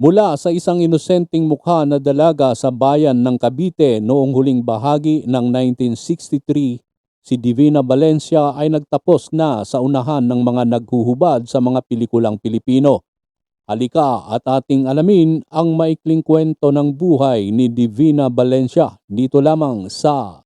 mula sa isang inosenteng mukha na dalaga sa bayan ng Cavite noong huling bahagi ng 1963, si Divina Valencia ay nagtapos na sa unahan ng mga naghuhubad sa mga pelikulang Pilipino. Halika at ating alamin ang maikling kwento ng buhay ni Divina Valencia dito lamang sa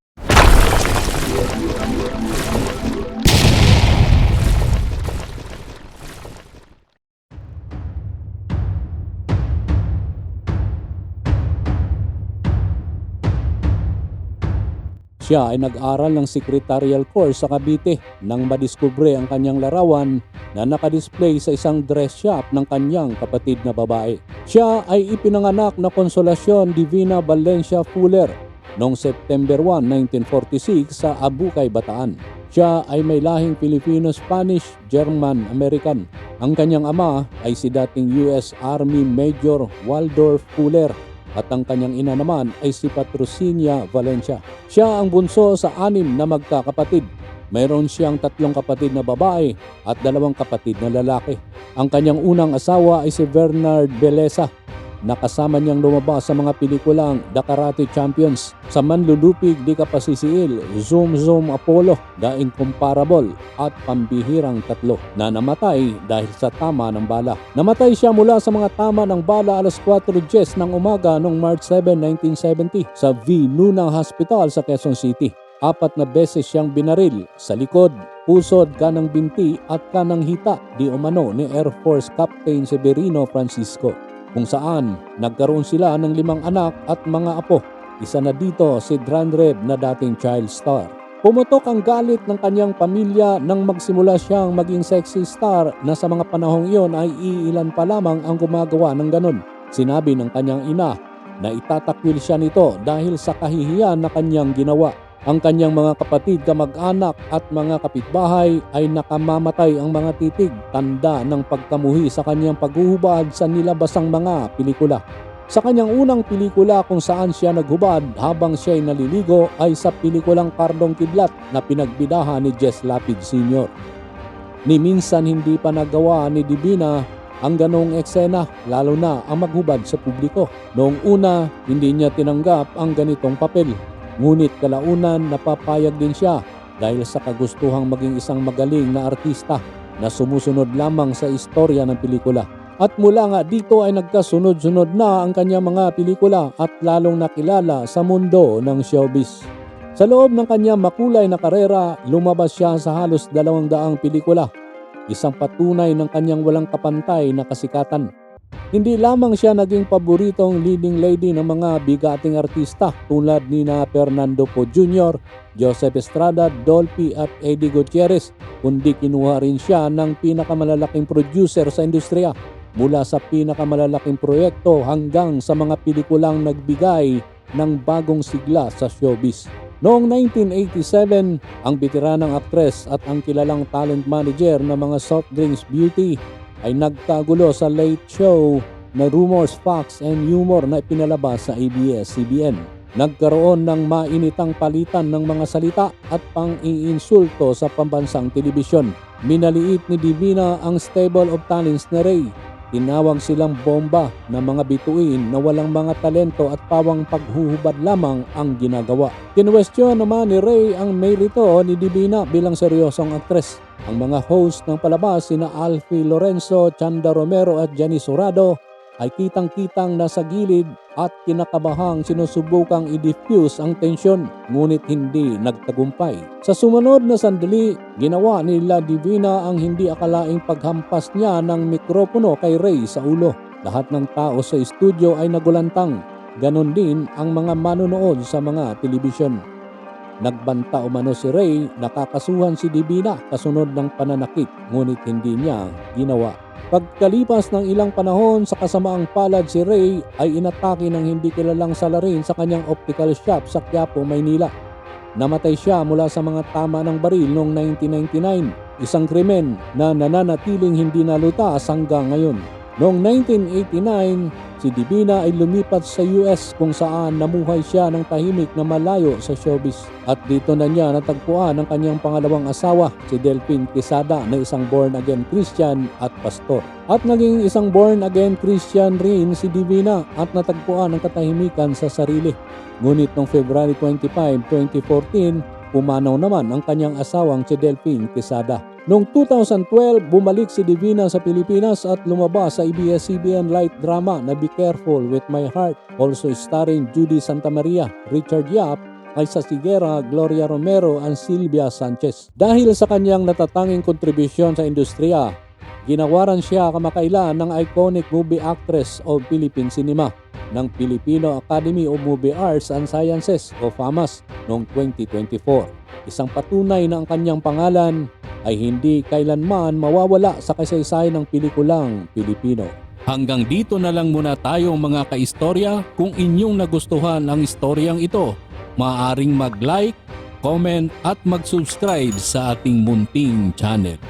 Siya ay nag-aral ng secretarial course sa Cavite nang madiskubre ang kanyang larawan na nakadisplay sa isang dress shop ng kanyang kapatid na babae. Siya ay ipinanganak na Konsolasyon Divina Valencia Fuller noong September 1, 1946 sa Abukay, Bataan. Siya ay may lahing Filipino, Spanish, German, American. Ang kanyang ama ay si dating US Army Major Waldorf Fuller at ang kanyang ina naman ay si Patrocinia Valencia. Siya ang bunso sa anim na magkakapatid. Mayroon siyang tatlong kapatid na babae at dalawang kapatid na lalaki. Ang kanyang unang asawa ay si Bernard Beleza na kasama niyang lumabas sa mga pelikulang The Karate Champions, sa Manlulupig Di Kapasisiil, Zoom Zoom Apollo, The Incomparable at Pambihirang Tatlo na namatay dahil sa tama ng bala. Namatay siya mula sa mga tama ng bala alas 4.10 ng umaga noong March 7, 1970 sa V. Luna Hospital sa Quezon City. Apat na beses siyang binaril sa likod, pusod, kanang binti at kanang hita di umano ni Air Force Captain Severino Francisco kung saan nagkaroon sila ng limang anak at mga apo. Isa na dito si Dranreb na dating child star. Pumutok ang galit ng kanyang pamilya nang magsimula siyang maging sexy star na sa mga panahong iyon ay iilan pa lamang ang gumagawa ng ganon. Sinabi ng kanyang ina na itatakwil siya nito dahil sa kahihiyan na kanyang ginawa. Ang kanyang mga kapatid, kamag-anak at mga kapitbahay ay nakamamatay ang mga titig, tanda ng pagkamuhi sa kanyang paghuhubad sa nilabasang mga pelikula. Sa kanyang unang pelikula kung saan siya naghubad habang siya'y naliligo ay sa pelikulang Kardong Kidlat na pinagbidahan ni Jess Lapid Sr. Ni minsan hindi pa nagawa ni Divina ang ganong eksena lalo na ang maghubad sa publiko. Noong una, hindi niya tinanggap ang ganitong papel Ngunit kalaunan napapayag din siya dahil sa kagustuhang maging isang magaling na artista na sumusunod lamang sa istorya ng pelikula. At mula nga dito ay nagkasunod-sunod na ang kanyang mga pelikula at lalong nakilala sa mundo ng showbiz. Sa loob ng kanyang makulay na karera, lumabas siya sa halos dalawang daang pelikula. Isang patunay ng kanyang walang kapantay na kasikatan. Hindi lamang siya naging paboritong leading lady ng mga bigating artista tulad ni na Fernando Po Jr., Joseph Estrada, Dolphy at Eddie Gutierrez, kundi kinuha rin siya ng pinakamalalaking producer sa industriya mula sa pinakamalalaking proyekto hanggang sa mga pelikulang nagbigay ng bagong sigla sa showbiz. Noong 1987, ang bitiranang aktres at ang kilalang talent manager ng mga soft drinks beauty ay nagkagulo sa late show na Rumors, Facts and Humor na ipinalabas sa ABS-CBN. Nagkaroon ng mainitang palitan ng mga salita at pang-iinsulto sa pambansang telebisyon. Minaliit ni Divina ang stable of talents na Ray Tinawag silang bomba na mga bituin na walang mga talento at pawang paghuhubad lamang ang ginagawa. Kinwestiyon naman ni Ray ang merito ni Divina bilang seryosong aktres. Ang mga host ng palabas sina Alfie Lorenzo, Chanda Romero at Janice Sorado ay kitang-kitang nasa gilid at kinakabahang sinusubukang i-diffuse ang tensyon ngunit hindi nagtagumpay. Sa sumunod na sandali, ginawa ni La Divina ang hindi akalaing paghampas niya ng mikropono kay Ray sa ulo. Lahat ng tao sa studio ay nagulantang. Ganon din ang mga manonood sa mga telebisyon. Nagbanta umano si Ray, nakakasuhan si Divina kasunod ng pananakit ngunit hindi niya ginawa. Pagkalipas ng ilang panahon sa kasamaang palad si Ray ay inatake ng hindi kilalang salarin sa kanyang optical shop sa Quiapo, Maynila. Namatay siya mula sa mga tama ng baril noong 1999, isang krimen na nananatiling hindi nalutas hanggang ngayon. Noong 1989, si Divina ay lumipat sa US kung saan namuhay siya ng tahimik na malayo sa showbiz. At dito na niya natagpuan ang kanyang pangalawang asawa, si Delphine Quesada na isang born-again Christian at pastor. At naging isang born-again Christian rin si Divina at natagpuan ang katahimikan sa sarili. Ngunit noong February 25, 2014, pumanaw naman ang kanyang asawang si Delphine Quesada. Noong 2012, bumalik si Divina sa Pilipinas at lumabas sa ABS-CBN light drama na Be Careful With My Heart, also starring Judy Santa Maria, Richard Yap, Aisa Sigera, Gloria Romero, and Silvia Sanchez. Dahil sa kanyang natatanging kontribusyon sa industriya, ginawaran siya kamakailan ng iconic movie actress of Philippine cinema ng Filipino Academy of Movie Arts and Sciences o FAMAS noong 2024. Isang patunay na ang kanyang pangalan ay hindi kailanman mawawala sa kasaysayan ng pelikulang Pilipino. Hanggang dito na lang muna tayo mga kaistorya. Kung inyong nagustuhan ang istoryang ito, maaaring mag-like, comment at mag-subscribe sa ating munting channel.